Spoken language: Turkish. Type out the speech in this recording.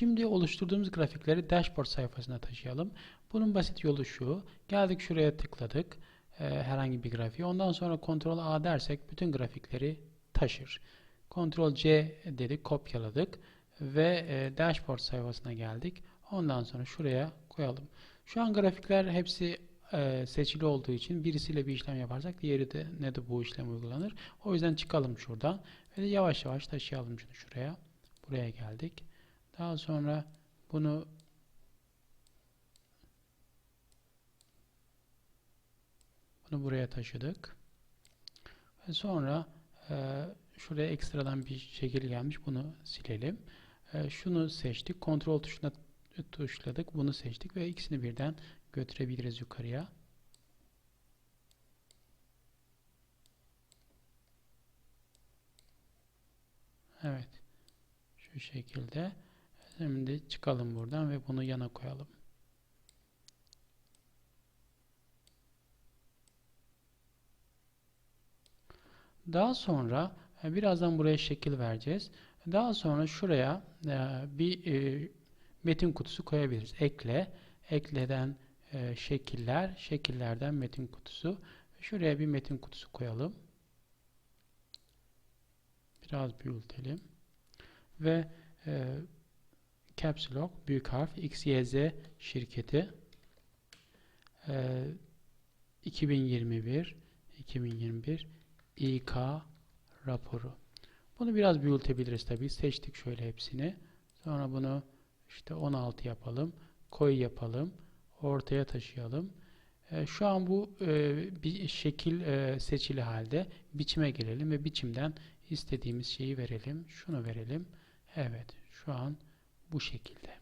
Şimdi oluşturduğumuz grafikleri dashboard sayfasına taşıyalım. Bunun basit yolu şu. Geldik şuraya tıkladık. e, herhangi bir grafiği. Ondan sonra Ctrl A dersek bütün grafikleri taşır. Ctrl C dedik, kopyaladık ve e, dashboard sayfasına geldik. Ondan sonra şuraya koyalım. Şu an grafikler hepsi e, seçili olduğu için birisiyle bir işlem yaparsak diğeri de ne de bu işlem uygulanır. O yüzden çıkalım şuradan ve yavaş yavaş taşıyalım şunu şuraya. Buraya geldik. Daha sonra bunu bunu buraya taşıdık. Ve sonra e, şuraya ekstradan bir şekil gelmiş. Bunu silelim. E, şunu seçtik. Kontrol tuşuna tuşladık. Bunu seçtik ve ikisini birden götürebiliriz yukarıya. Evet. Şu şekilde. Şimdi çıkalım buradan ve bunu yana koyalım. Daha sonra e, birazdan buraya şekil vereceğiz. Daha sonra şuraya e, bir e, metin kutusu koyabiliriz. Ekle, ekleden şekiller, şekillerden metin kutusu. Şuraya bir metin kutusu koyalım. Biraz büyütelim. Ve Caps Lock büyük harf XYZ şirketi e, 2021 2021 İK raporu. Bunu biraz büyütebiliriz tabii. Seçtik şöyle hepsini. Sonra bunu işte 16 yapalım. Koyu yapalım. Ortaya taşıyalım. E, şu an bu e, bir şekil e, seçili halde. Biçime gelelim ve biçimden istediğimiz şeyi verelim. Şunu verelim. Evet. Şu an bu şekilde.